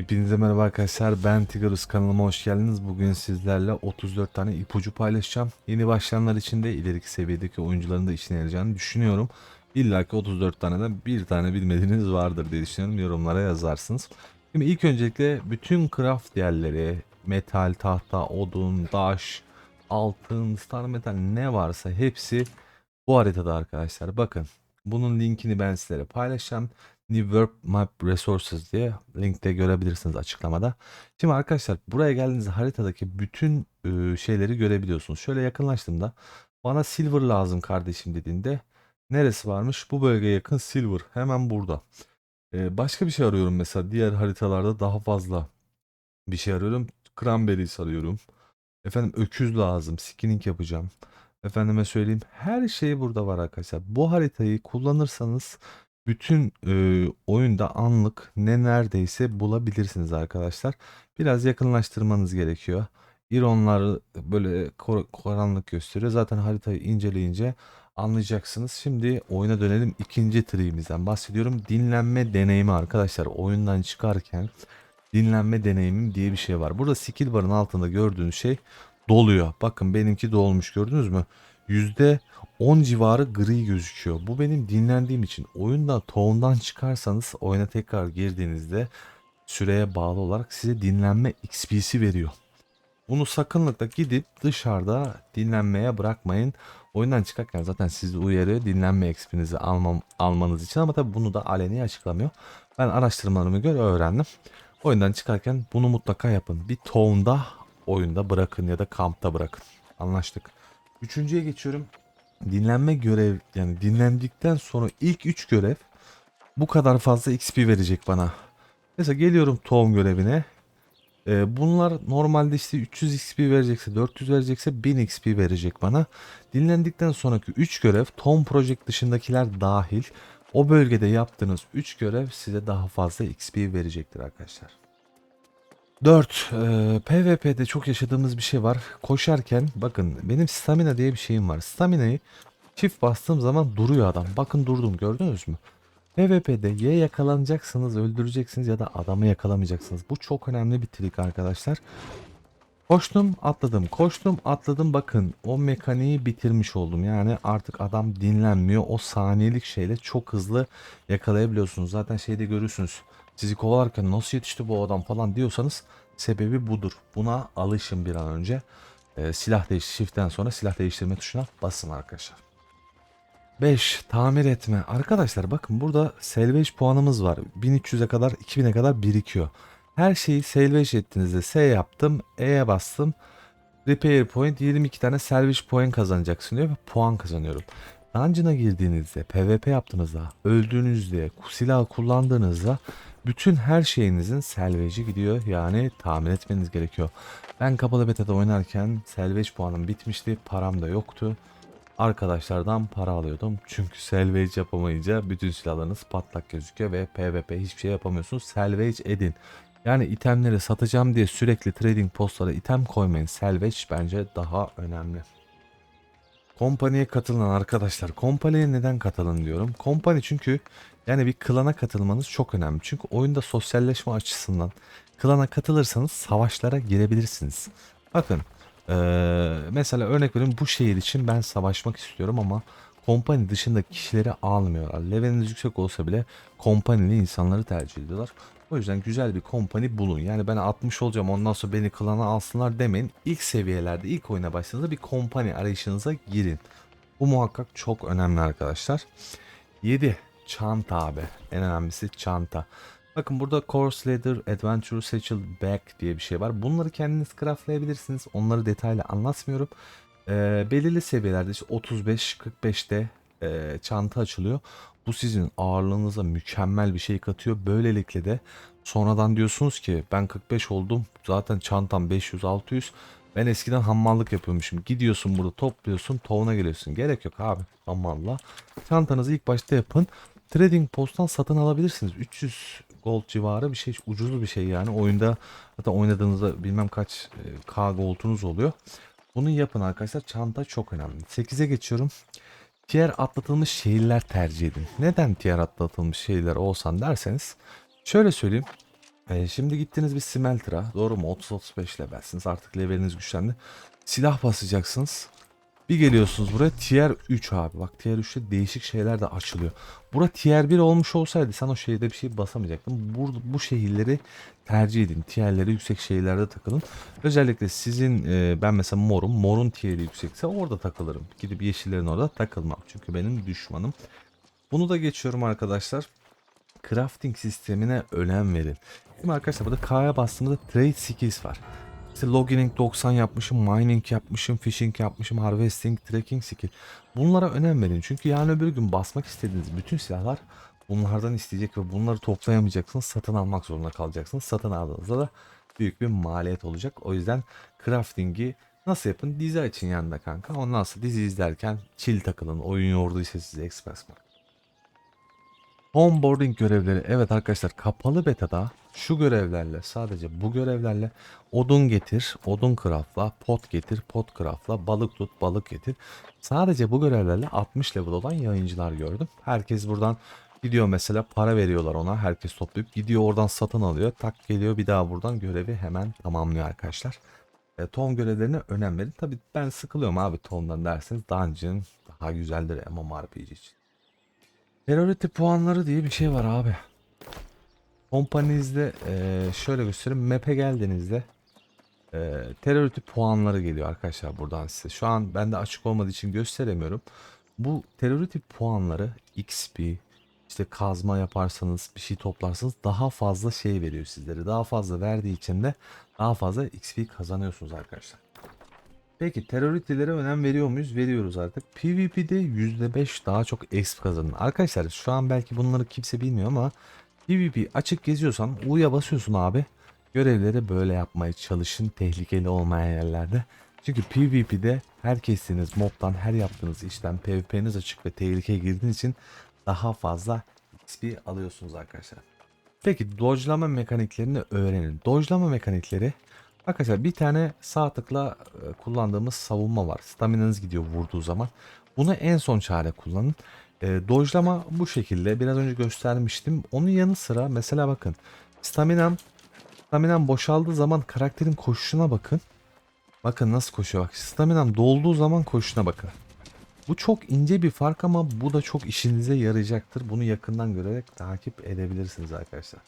Hepinize merhaba arkadaşlar ben Tigarus kanalıma hoş geldiniz. Bugün sizlerle 34 tane ipucu paylaşacağım. Yeni başlayanlar için de ileriki seviyedeki oyuncuların da işine yarayacağını düşünüyorum. İlla ki 34 taneden bir tane bilmediğiniz vardır diye düşünüyorum. Yorumlara yazarsınız. Şimdi ilk öncelikle bütün craft yerleri, metal, tahta, odun, taş, altın, star metal ne varsa hepsi bu haritada arkadaşlar. Bakın bunun linkini ben sizlere paylaşacağım. New World Map Resources diye linkte görebilirsiniz açıklamada. Şimdi arkadaşlar buraya geldiğinizde haritadaki bütün e, şeyleri görebiliyorsunuz. Şöyle yakınlaştığımda bana silver lazım kardeşim dediğinde neresi varmış? Bu bölgeye yakın silver hemen burada. E, başka bir şey arıyorum mesela diğer haritalarda daha fazla bir şey arıyorum. Cranberries arıyorum. Efendim öküz lazım. Skinning yapacağım. Efendime söyleyeyim her şey burada var arkadaşlar. Bu haritayı kullanırsanız bütün e, oyunda anlık ne neredeyse bulabilirsiniz arkadaşlar. Biraz yakınlaştırmanız gerekiyor. İronlar böyle kor- karanlık gösteriyor. Zaten haritayı inceleyince anlayacaksınız. Şimdi oyuna dönelim. İkinci triğimizden bahsediyorum. Dinlenme deneyimi arkadaşlar. Oyundan çıkarken dinlenme deneyimim diye bir şey var. Burada skill barın altında gördüğünüz şey doluyor. Bakın benimki dolmuş gördünüz mü? %10 civarı gri gözüküyor. Bu benim dinlendiğim için. Oyunda toğundan çıkarsanız oyuna tekrar girdiğinizde süreye bağlı olarak size dinlenme XP'si veriyor. Bunu sakınlıkla gidip dışarıda dinlenmeye bırakmayın. Oyundan çıkarken zaten sizi uyarıyor dinlenme XP'nizi almam, almanız için ama tabi bunu da aleni açıklamıyor. Ben araştırmalarımı göre öğrendim. Oyundan çıkarken bunu mutlaka yapın. Bir toğunda oyunda bırakın ya da kampta bırakın. Anlaştık. Üçüncüye geçiyorum. Dinlenme görev yani dinlendikten sonra ilk 3 görev bu kadar fazla XP verecek bana. Mesela geliyorum tohum görevine. Ee, bunlar normalde işte 300 XP verecekse 400 verecekse 1000 XP verecek bana. Dinlendikten sonraki 3 görev Tom Project dışındakiler dahil o bölgede yaptığınız 3 görev size daha fazla XP verecektir arkadaşlar. 4. PvP'de çok yaşadığımız bir şey var. Koşarken bakın benim stamina diye bir şeyim var. Stamina'yı çift bastığım zaman duruyor adam. Bakın durdum gördünüz mü? PvP'de ya yakalanacaksınız öldüreceksiniz ya da adamı yakalamayacaksınız. Bu çok önemli bir trik arkadaşlar. Koştum atladım koştum atladım bakın o mekaniği bitirmiş oldum. Yani artık adam dinlenmiyor o saniyelik şeyle çok hızlı yakalayabiliyorsunuz. Zaten şeyde görürsünüz sizi kovalarken nasıl yetişti bu adam falan diyorsanız sebebi budur. Buna alışın bir an önce. Ee, silah değiş shift'ten sonra silah değiştirme tuşuna basın arkadaşlar. 5. Tamir etme. Arkadaşlar bakın burada salvage puanımız var. 1300'e kadar 2000'e kadar birikiyor. Her şeyi salvage ettiğinizde S yaptım. E'ye bastım. Repair point 22 tane salvage point kazanacaksın diyor ve puan kazanıyorum. Dungeon'a girdiğinizde, PvP yaptığınızda, öldüğünüzde, silah kullandığınızda bütün her şeyinizin salvage'i gidiyor. Yani tamir etmeniz gerekiyor. Ben kapalı beta'da oynarken salvage puanım bitmişti. Param da yoktu. Arkadaşlardan para alıyordum. Çünkü salvage yapamayınca bütün silahlarınız patlak gözüküyor ve PvP hiçbir şey yapamıyorsunuz. Salvage edin. Yani itemleri satacağım diye sürekli trading postlara item koymayın. Salvage bence daha önemli. Kompaniye katılın arkadaşlar. Kompaniye neden katılın diyorum. Kompani çünkü yani bir klana katılmanız çok önemli. Çünkü oyunda sosyalleşme açısından klana katılırsanız savaşlara girebilirsiniz. Bakın eee, mesela örnek vereyim bu şehir için ben savaşmak istiyorum ama kompani dışında kişileri almıyorlar. Leveliniz yüksek olsa bile kompanili insanları tercih ediyorlar. O yüzden güzel bir kompani bulun. Yani ben 60 olacağım ondan sonra beni klana alsınlar demeyin. İlk seviyelerde ilk oyuna başladığınızda bir kompani arayışınıza girin. Bu muhakkak çok önemli arkadaşlar. 7. Çanta abi. En önemlisi çanta. Bakın burada Course Leader, Adventure Satchel Bag diye bir şey var. Bunları kendiniz craftlayabilirsiniz. Onları detaylı anlatmıyorum. Ee, belirli seviyelerde işte 35-45'te e, çanta açılıyor. Bu sizin ağırlığınıza mükemmel bir şey katıyor. Böylelikle de sonradan diyorsunuz ki ben 45 oldum. Zaten çantam 500-600. Ben eskiden hammallık yapıyormuşum. Gidiyorsun burada topluyorsun, tovuna geliyorsun. Gerek yok abi hammalla. Çantanızı ilk başta yapın. Trading Post'tan satın alabilirsiniz. 300 gold civarı bir şey, ucuz bir şey yani. Oyunda hatta oynadığınızda bilmem kaç e, K gold'unuz oluyor. Bunu yapın arkadaşlar. Çanta çok önemli. 8'e geçiyorum. Diğer atlatılmış şehirler tercih edin. Neden diğer atlatılmış şehirler olsan derseniz şöyle söyleyeyim. Ee, şimdi gittiniz bir smelter'a. Doğru mu? 30-35 levelsiniz. Artık leveliniz güçlendi. Silah basacaksınız. Bir geliyorsunuz buraya tier 3 abi. Bak tier 3'te değişik şeyler de açılıyor. Bura tier 1 olmuş olsaydı sen o şehirde bir şey basamayacaktın. Bu, bu şehirleri tercih edin. Tierleri yüksek şehirlerde takılın. Özellikle sizin e, ben mesela morum. Morun tier'i yüksekse orada takılırım. Gidip yeşillerin orada takılmam. Çünkü benim düşmanım. Bunu da geçiyorum arkadaşlar. Crafting sistemine önem verin. Şimdi arkadaşlar burada K'ya bastığımda trade skills var. İşte logging 90 yapmışım, mining yapmışım, fishing yapmışım, harvesting, tracking skill. Bunlara önem verin. Çünkü yarın öbür gün basmak istediğiniz bütün silahlar bunlardan isteyecek ve bunları toplayamayacaksınız. Satın almak zorunda kalacaksınız. Satın aldığınızda da büyük bir maliyet olacak. O yüzden crafting'i nasıl yapın? Dizi açın yanında kanka. Ondan sonra dizi izlerken chill takılın. Oyun yorduysa size express mark. Onboarding görevleri. Evet arkadaşlar kapalı beta'da şu görevlerle sadece bu görevlerle odun getir, odun craftla, pot getir, pot craftla, balık tut, balık getir. Sadece bu görevlerle 60 level olan yayıncılar gördüm. Herkes buradan gidiyor mesela para veriyorlar ona. Herkes toplayıp gidiyor oradan satın alıyor. Tak geliyor bir daha buradan görevi hemen tamamlıyor arkadaşlar. E, ton görevlerine önem verin. Tabi ben sıkılıyorum abi tondan derseniz Dungeon daha güzeldir MMORPG için. Priority puanları diye bir şey var abi. Kompanizde eee, şöyle göstereyim. Map'e geldiğinizde eee terörity puanları geliyor arkadaşlar buradan size. Şu an bende açık olmadığı için gösteremiyorum. Bu terörity puanları XP işte kazma yaparsanız bir şey toplarsanız daha fazla şey veriyor sizlere. Daha fazla verdiği için de daha fazla XP kazanıyorsunuz arkadaşlar. Peki teröristlere önem veriyor muyuz? Veriyoruz artık. PvP'de %5 daha çok exp kazanın. Arkadaşlar şu an belki bunları kimse bilmiyor ama PvP açık geziyorsan U'ya basıyorsun abi. Görevleri böyle yapmaya çalışın tehlikeli olmayan yerlerde. Çünkü PvP'de her kestiğiniz mobdan her yaptığınız işten PvP'niz açık ve tehlikeye girdiğiniz için daha fazla XP alıyorsunuz arkadaşlar. Peki dodge'lama mekaniklerini öğrenin. Dodge'lama mekanikleri Arkadaşlar bir tane sağ tıkla e, kullandığımız savunma var. Staminanız gidiyor vurduğu zaman. Bunu en son çare kullanın. E, dojlama bu şekilde. Biraz önce göstermiştim. Onun yanı sıra mesela bakın. Staminam Staminam boşaldığı zaman karakterin koşuşuna bakın. Bakın nasıl koşuyor bak. Staminam dolduğu zaman koşuşuna bakın. Bu çok ince bir fark ama bu da çok işinize yarayacaktır. Bunu yakından görerek takip edebilirsiniz arkadaşlar.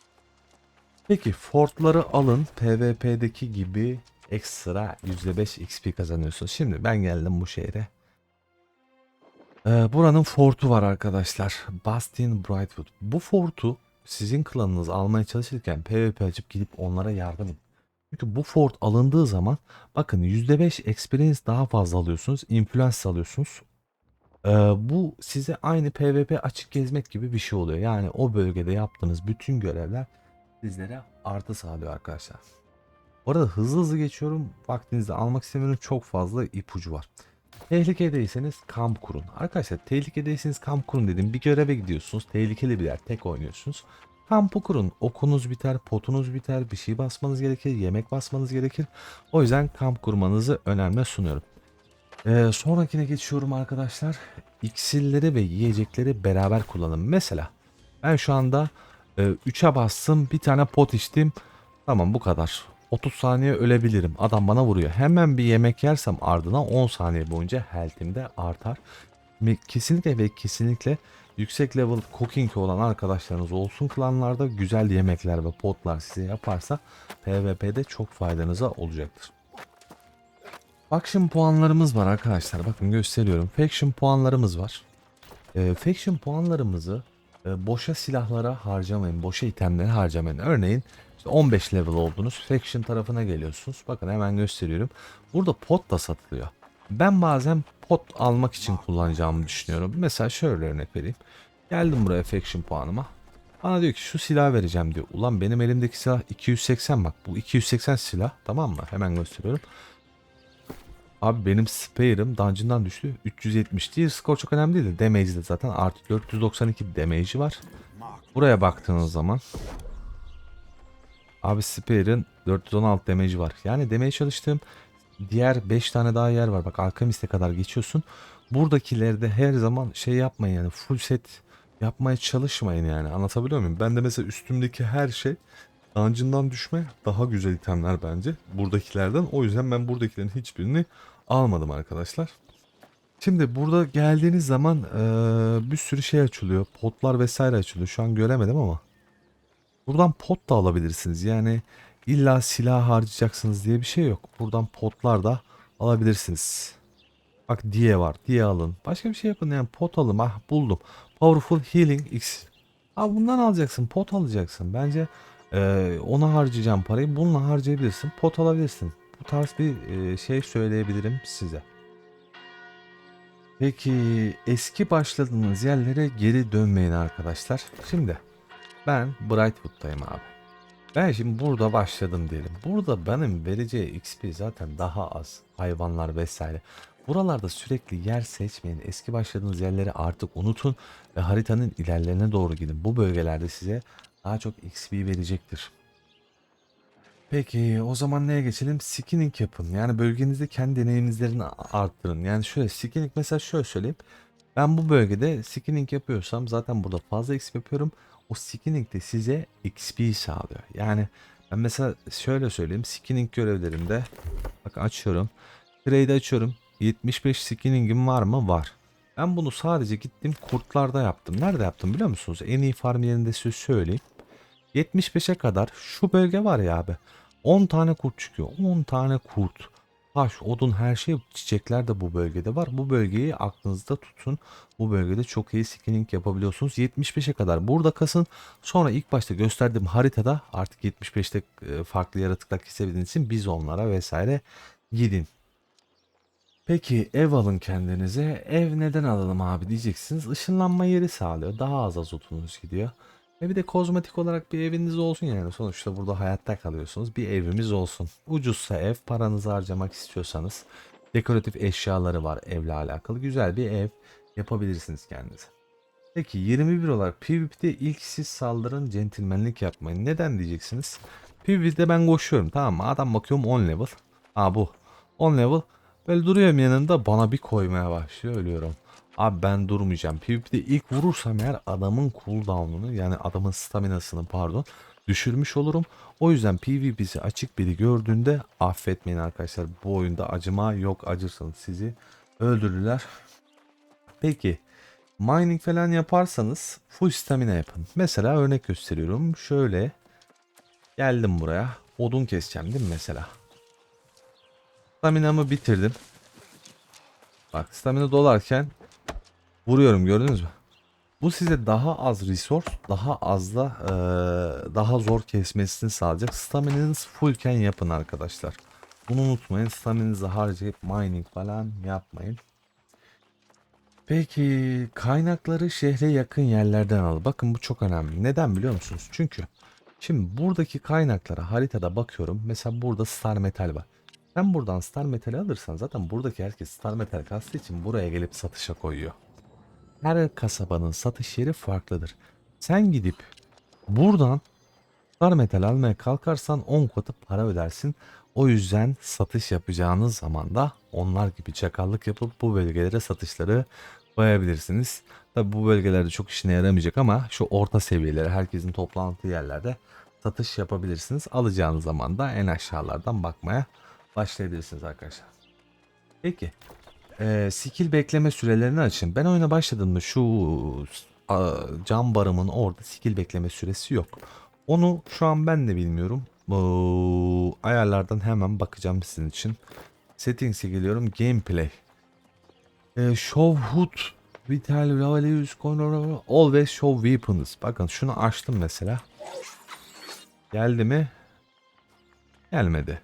Peki fortları alın. PvP'deki gibi ekstra %5 XP kazanıyorsunuz. Şimdi ben geldim bu şehre. Ee, buranın fortu var arkadaşlar. Bastion Brightwood. Bu fortu sizin klanınız almaya çalışırken PvP açıp gidip onlara yardım edin. Çünkü bu fort alındığı zaman bakın %5 experience daha fazla alıyorsunuz. Influence alıyorsunuz. Ee, bu size aynı PvP açık gezmek gibi bir şey oluyor. Yani o bölgede yaptığınız bütün görevler sizlere artı sağlıyor arkadaşlar. Bu arada hızlı hızlı geçiyorum. Vaktinizde almak istemiyorum. Çok fazla ipucu var. Tehlikedeyseniz kamp kurun. Arkadaşlar tehlikedeyseniz kamp kurun dedim. Bir göreve gidiyorsunuz. Tehlikeli bir yer. Tek oynuyorsunuz. Kampı kurun. Okunuz biter, potunuz biter, bir şey basmanız gerekir, yemek basmanız gerekir. O yüzden kamp kurmanızı önemli sunuyorum. Ee, sonrakine geçiyorum arkadaşlar. İksirleri ve yiyecekleri beraber kullanın. Mesela ben şu anda 3'e bastım bir tane pot içtim. Tamam bu kadar. 30 saniye ölebilirim. Adam bana vuruyor. Hemen bir yemek yersem ardına 10 saniye boyunca health'im de artar. Kesinlikle ve kesinlikle yüksek level cooking olan arkadaşlarınız olsun klanlarda güzel yemekler ve potlar size yaparsa PvP'de çok faydanıza olacaktır. Faction puanlarımız var arkadaşlar. Bakın gösteriyorum. Faction puanlarımız var. Ee, faction puanlarımızı e, boşa silahlara harcamayın. Boşa itemlere harcamayın. Örneğin işte 15 level oldunuz. Faction tarafına geliyorsunuz. Bakın hemen gösteriyorum. Burada pot da satılıyor. Ben bazen pot almak için kullanacağımı düşünüyorum. Mesela şöyle örnek vereyim. Geldim buraya faction puanıma. Bana diyor ki şu silah vereceğim diyor. Ulan benim elimdeki silah 280 bak. Bu 280 silah tamam mı? Hemen gösteriyorum. Abi benim spare'ım dungeon'dan düştü. 370 değil. Skor çok önemli değil de damage de zaten artı 492 damage'i var. Buraya baktığınız zaman Abi spare'ın 416 damage'i var. Yani demeye çalıştığım diğer 5 tane daha yer var. Bak Alchemist'e kadar geçiyorsun. Buradakilerde her zaman şey yapmayın yani full set yapmaya çalışmayın yani. Anlatabiliyor muyum? Ben de mesela üstümdeki her şey Dungeon'dan düşme daha güzel itemler bence buradakilerden. O yüzden ben buradakilerin hiçbirini almadım arkadaşlar. Şimdi burada geldiğiniz zaman eee, bir sürü şey açılıyor. Potlar vesaire açılıyor. Şu an göremedim ama. Buradan pot da alabilirsiniz. Yani illa silah harcayacaksınız diye bir şey yok. Buradan potlar da alabilirsiniz. Bak diye var. Diye alın. Başka bir şey yapın yani pot alın. Ah buldum. Powerful Healing X. Abi bundan alacaksın. Pot alacaksın. Bence eee ona harcayacağım parayı. Bununla harcayabilirsin. Pot alabilirsin. Bu tarz bir şey söyleyebilirim size. Peki eski başladığınız yerlere geri dönmeyin arkadaşlar. Şimdi ben Brightwood'dayım abi. Ben şimdi burada başladım diyelim. Burada benim vereceği XP zaten daha az. Hayvanlar vesaire. Buralarda sürekli yer seçmeyin. Eski başladığınız yerleri artık unutun ve haritanın ilerlerine doğru gidin. Bu bölgelerde size daha çok XP verecektir. Peki o zaman neye geçelim? Skinning yapın. Yani bölgenizde kendi deneyimlerini arttırın. Yani şöyle skinning mesela şöyle söyleyeyim. Ben bu bölgede skinning yapıyorsam zaten burada fazla XP yapıyorum. O skinning de size XP sağlıyor. Yani ben mesela şöyle söyleyeyim. Skinning görevlerinde bak açıyorum. Trade açıyorum. 75 skinning'im var mı? Var. Ben bunu sadece gittim kurtlarda yaptım. Nerede yaptım biliyor musunuz? En iyi farm yerinde size söyleyeyim. 75'e kadar şu bölge var ya abi. 10 tane kurt çıkıyor. 10 tane kurt. Taş, odun her şey çiçekler de bu bölgede var. Bu bölgeyi aklınızda tutun. Bu bölgede çok iyi skinning yapabiliyorsunuz. 75'e kadar burada kasın. Sonra ilk başta gösterdiğim haritada artık 75'te e, farklı yaratıklar kesebildiğiniz için biz onlara vesaire gidin. Peki ev alın kendinize. Ev neden alalım abi diyeceksiniz. Işınlanma yeri sağlıyor. Daha az azotunuz gidiyor. Ve bir de kozmetik olarak bir eviniz olsun yani. Sonuçta burada hayatta kalıyorsunuz. Bir evimiz olsun. Ucuzsa ev, paranızı harcamak istiyorsanız dekoratif eşyaları var evle alakalı. Güzel bir ev yapabilirsiniz kendinize. Peki 21 olarak PvP'de ilk siz saldırın centilmenlik yapmayın. Neden diyeceksiniz? PvP'de ben koşuyorum tamam mı? Adam bakıyorum 10 level. Aa bu. 10 level. Böyle duruyorum yanında bana bir koymaya başlıyor ölüyorum. Abi ben durmayacağım. PvP'de ilk vurursam eğer adamın cooldown'unu yani adamın staminasını pardon düşürmüş olurum. O yüzden PvP'si açık biri gördüğünde affetmeyin arkadaşlar. Bu oyunda acıma yok acırsanız sizi öldürürler. Peki mining falan yaparsanız full stamina yapın. Mesela örnek gösteriyorum. Şöyle geldim buraya. Odun keseceğim değil mi mesela? Staminamı bitirdim. Bak stamina dolarken vuruyorum gördünüz mü? Bu size daha az resource, daha az da eee, daha zor kesmesini sağlayacak. Staminanız fullken yapın arkadaşlar. Bunu unutmayın. Staminanızı harcayıp mining falan yapmayın. Peki kaynakları şehre yakın yerlerden al. Bakın bu çok önemli. Neden biliyor musunuz? Çünkü şimdi buradaki kaynaklara haritada bakıyorum. Mesela burada star metal var. Sen buradan star metal alırsan zaten buradaki herkes star metal kastığı için buraya gelip satışa koyuyor. Her kasabanın satış yeri farklıdır. Sen gidip buradan star metal almaya kalkarsan 10 katı para ödersin. O yüzden satış yapacağınız zaman da onlar gibi çakallık yapıp bu bölgelere satışları koyabilirsiniz. Tabi bu bölgelerde çok işine yaramayacak ama şu orta seviyelere herkesin toplantı yerlerde satış yapabilirsiniz. Alacağınız zaman da en aşağılardan bakmaya başlayabilirsiniz arkadaşlar. Peki. Ee, skill bekleme sürelerini açın. Ben oyuna başladığımda şu a, cam barımın orada skill bekleme süresi yok. Onu şu an ben de bilmiyorum. Bu ayarlardan hemen bakacağım sizin için. Settings'e geliyorum. Gameplay. Ee, show HUD Vital Values Always Show Weapons. Bakın şunu açtım mesela. Geldi mi? Gelmedi.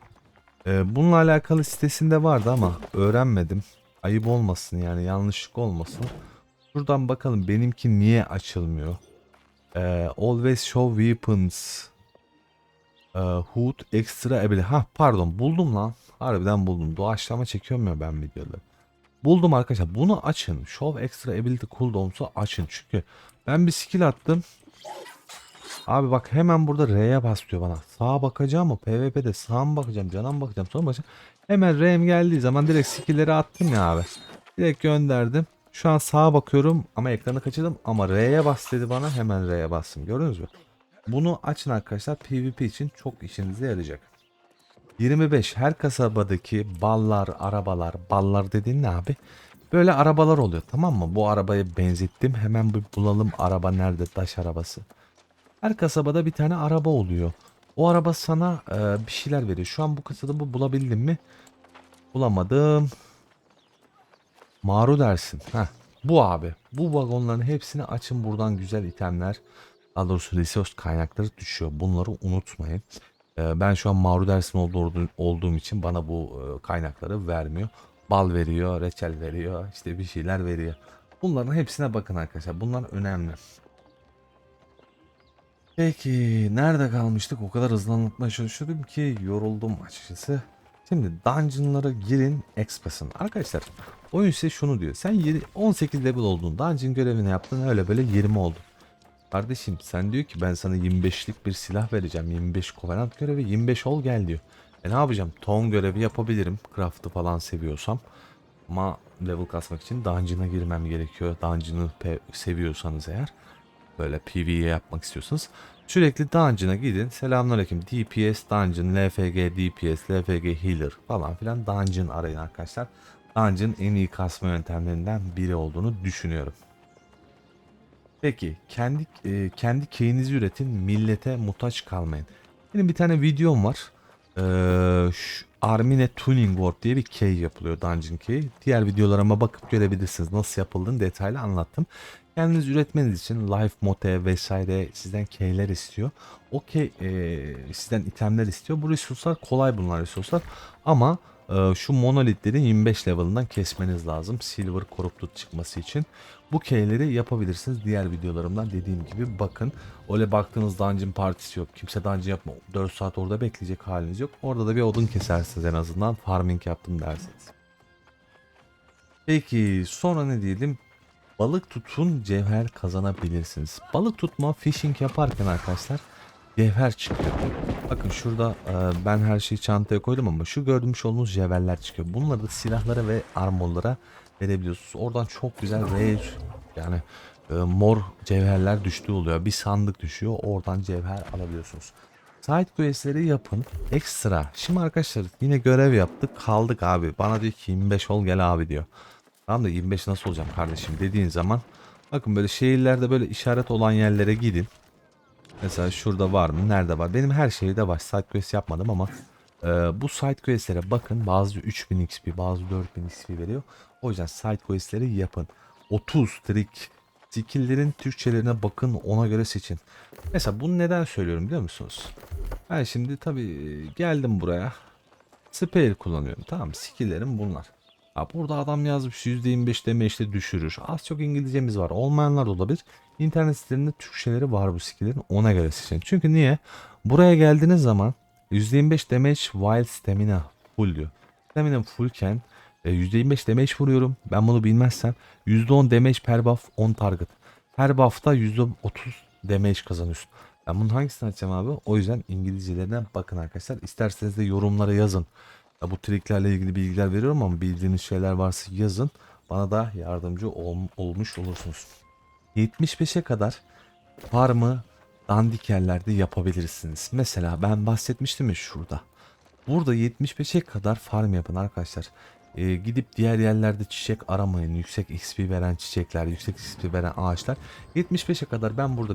Ee, bununla alakalı sitesinde vardı ama öğrenmedim. Ayıp olmasın yani yanlışlık olmasın. Şuradan bakalım benimki niye açılmıyor. Ee, always show weapons. Ee, hood extra ability. Ha pardon buldum lan. Harbiden buldum. Doğaçlama çekiyorum ya ben videoları. Buldum arkadaşlar. Bunu açın. Show extra ability cooldowns'u açın. Çünkü ben bir skill attım. Abi bak hemen burada R'ye bas diyor bana. Sağa bakacağım mı? PvP'de sağa mı bakacağım? Cana mı bakacağım? Sonra bakacağım. Hemen R'm geldiği zaman direkt skill'leri attım ya abi. Direkt gönderdim. Şu an sağa bakıyorum ama ekranı kaçırdım. Ama R'ye bas dedi bana. Hemen R'ye bastım. Gördünüz mü? Bunu açın arkadaşlar PvP için çok işinize yarayacak. 25 her kasabadaki ballar, arabalar, ballar dediğin ne abi? Böyle arabalar oluyor tamam mı? Bu arabaya benzettim. Hemen bir bulalım araba nerede? Taş arabası. Her kasabada bir tane araba oluyor. O araba sana e, bir şeyler veriyor. Şu an bu kasada bu bulabildim mi? Bulamadım. Maru dersin. Heh, bu abi. Bu vagonların hepsini açın buradan güzel itemler. Daha doğrusu resource kaynakları düşüyor. Bunları unutmayın. Ee, ben şu an Maru dersin olduğu, olduğum için bana bu e, kaynakları vermiyor. Bal veriyor, reçel veriyor, işte bir şeyler veriyor. Bunların hepsine bakın arkadaşlar. Bunlar önemli. Peki nerede kalmıştık? O kadar hızlı anlatmaya çalışıyordum ki yoruldum açıkçası. Şimdi dungeonlara girin Express'ın. Arkadaşlar oyun size şunu diyor. Sen yedi- 18 level oldun. Dungeon görevini yaptın öyle böyle 20 oldun. Kardeşim sen diyor ki ben sana 25'lik bir silah vereceğim. 25 Covenant görevi 25 ol gel diyor. E ne yapacağım? Ton görevi yapabilirim. Craft'ı falan seviyorsam. Ama level kasmak için dungeon'a girmem gerekiyor. Dungeon'ı seviyorsanız eğer. Böyle PvE yapmak istiyorsanız. Sürekli dungeon'a gidin. Selamünaleyküm. DPS dungeon, LFG DPS, LFG healer falan filan dungeon arayın arkadaşlar. Dungeon en iyi kasma yöntemlerinden biri olduğunu düşünüyorum. Peki kendi e, kendi keyinizi üretin millete muhtaç kalmayın. Benim bir tane videom var. Ee, şu Armine Tuning World diye bir key yapılıyor Dungeon Key. Diğer videolarıma bakıp görebilirsiniz nasıl yapıldığını detaylı anlattım. Kendiniz üretmeniz için life mote vesaire sizden keyler istiyor. O key e, sizden itemler istiyor. Bu resurslar kolay bunlar resurslar. Ama e, şu monolitlerin 25 level'ından kesmeniz lazım. Silver Corrupted çıkması için. Bu keyleri yapabilirsiniz. Diğer videolarımdan dediğim gibi bakın. Öyle baktığınız dungeon partisi yok. Kimse dungeon yapma. 4 saat orada bekleyecek haliniz yok. Orada da bir odun kesersiniz en azından. Farming yaptım dersiniz. Peki sonra ne diyelim? Balık tutun cevher kazanabilirsiniz. Balık tutma fishing yaparken arkadaşlar cevher çıkıyor. Bakın şurada e, ben her şeyi çantaya koydum ama şu görmüş olduğunuz cevherler çıkıyor. Bunları da silahlara ve armorlara verebiliyorsunuz. Oradan çok güzel rare yani e, mor cevherler düştüğü oluyor. Bir sandık düşüyor. Oradan cevher alabiliyorsunuz. Side quest'leri yapın. Ekstra. Şimdi arkadaşlar yine görev yaptık. Kaldık abi. Bana diyor ki 25 ol gel abi diyor. Tamam da 25 nasıl olacağım kardeşim dediğin zaman bakın böyle şehirlerde böyle işaret olan yerlere gidin. Mesela şurada var mı? Nerede var? Benim her şehirde var. Side quest yapmadım ama e, bu side questlere bakın. Bazı 3000 XP, bazı 4000 XP veriyor. O yüzden side questleri yapın. 30 trik skill'lerin Türkçelerine bakın ona göre seçin. Mesela bunu neden söylüyorum biliyor musunuz? Ben şimdi tabii geldim buraya. Spare kullanıyorum. Tamam skill'lerim bunlar. Ha, burada adam yazmış %25 deme düşürür. Az çok İngilizcemiz var. Olmayanlar da olabilir. İnternet sitelerinde Türkçeleri var bu skill'lerin. Ona göre seçin. Çünkü niye? Buraya geldiğiniz zaman %25 damage while stamina full diyor. Stamina fullken e, %25 damage vuruyorum. Ben bunu bilmezsem %10 damage per buff on target. Her buff'ta %30 damage kazanıyorsun. Ben bunun hangisini açacağım abi? O yüzden İngilizcelerine bakın arkadaşlar. İsterseniz de yorumlara yazın. Ya bu triklerle ilgili bilgiler veriyorum ama bildiğiniz şeyler varsa yazın. Bana da yardımcı ol- olmuş olursunuz. 75'e kadar farmı dandik yerlerde yapabilirsiniz. Mesela ben bahsetmiştim ya şurada. Burada 75'e kadar farm yapın arkadaşlar. Ee, gidip diğer yerlerde çiçek aramayın. Yüksek XP veren çiçekler, yüksek XP veren ağaçlar. 75'e kadar ben burada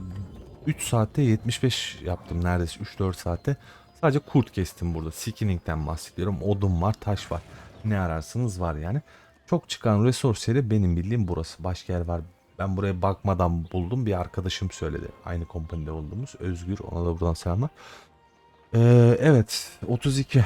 3 saatte 75 yaptım neredeyse 3-4 saatte. Sadece kurt kestim burada. Skinning'den bahsediyorum. Odun var, taş var. Ne ararsınız var yani. Çok çıkan resource yeri benim bildiğim burası. Başka yer var. Ben buraya bakmadan buldum. Bir arkadaşım söyledi. Aynı kompanide olduğumuz. Özgür. Ona da buradan selamlar. Ee, evet. 32.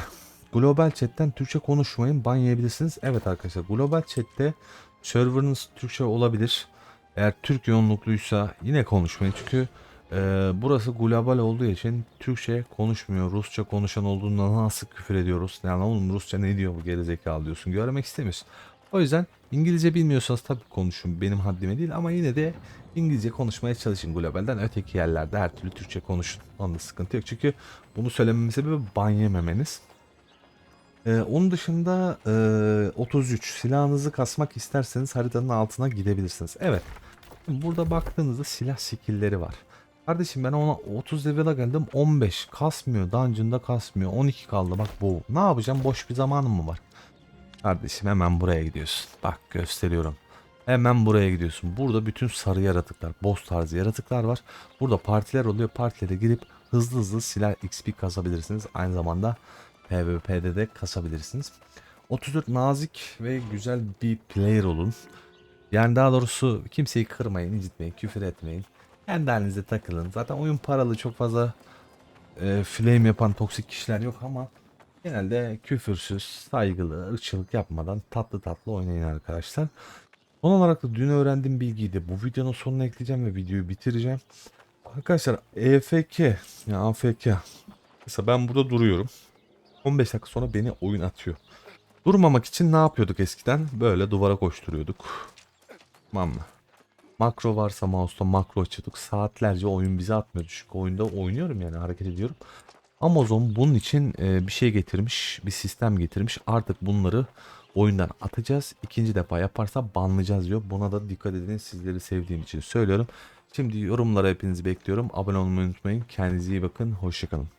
Global chat'ten Türkçe konuşmayın. Ban yiyebilirsiniz. Evet arkadaşlar. Global chat'te serverınız Türkçe olabilir. Eğer Türk yoğunlukluysa yine konuşmayın. Çünkü ee, burası global olduğu için Türkçe konuşmuyor. Rusça konuşan olduğunda nasıl küfür ediyoruz? Yani oğlum Rusça ne diyor bu gerizekalı diyorsun. Görmek istemiyorsun. O yüzden İngilizce bilmiyorsanız tabii konuşun. Benim haddime değil ama yine de İngilizce konuşmaya çalışın globalden. Öteki yerlerde her türlü Türkçe konuşun. Onda sıkıntı yok. Çünkü bunu söylememin sebebi ban yememeniz. Ee, onun dışında e, 33 silahınızı kasmak isterseniz haritanın altına gidebilirsiniz. Evet. Burada baktığınızda silah skill'leri var. Kardeşim ben ona 30 level'a geldim 15 kasmıyor dungeon'da kasmıyor. 12 kaldı bak bu. Ne yapacağım? Boş bir zamanım mı var? Kardeşim hemen buraya gidiyorsun. Bak gösteriyorum. Hemen buraya gidiyorsun. Burada bütün sarı yaratıklar boss tarzı yaratıklar var. Burada partiler oluyor. Partilere girip hızlı hızlı silah XP kasabilirsiniz. Aynı zamanda PvP'de de kasabilirsiniz. 34 nazik ve güzel bir player olun. Yani daha doğrusu kimseyi kırmayın, incitmeyin, küfür etmeyin. Kendi halinizde takılın. Zaten oyun paralı çok fazla e, flame yapan toksik kişiler yok ama genelde küfürsüz, saygılı, ırkçılık yapmadan tatlı tatlı oynayın arkadaşlar. Son olarak da dün öğrendiğim bilgiyi de bu videonun sonuna ekleyeceğim ve videoyu bitireceğim. Arkadaşlar EFK ya AFK mesela ben burada duruyorum. 15 dakika sonra beni oyun atıyor. Durmamak için ne yapıyorduk eskiden? Böyle duvara koşturuyorduk. Tamam mı? Makro varsa mouse'da makro açıyorduk. Saatlerce oyun bize atmıyordu. Çünkü oyunda oynuyorum yani hareket ediyorum. Amazon bunun için e, bir şey getirmiş. Bir sistem getirmiş. Artık bunları oyundan atacağız. İkinci defa yaparsa banlayacağız diyor. Buna da dikkat edin. Sizleri sevdiğim için söylüyorum. Şimdi yorumlara hepinizi bekliyorum. Abone olmayı unutmayın. Kendinize iyi bakın. Hoşçakalın.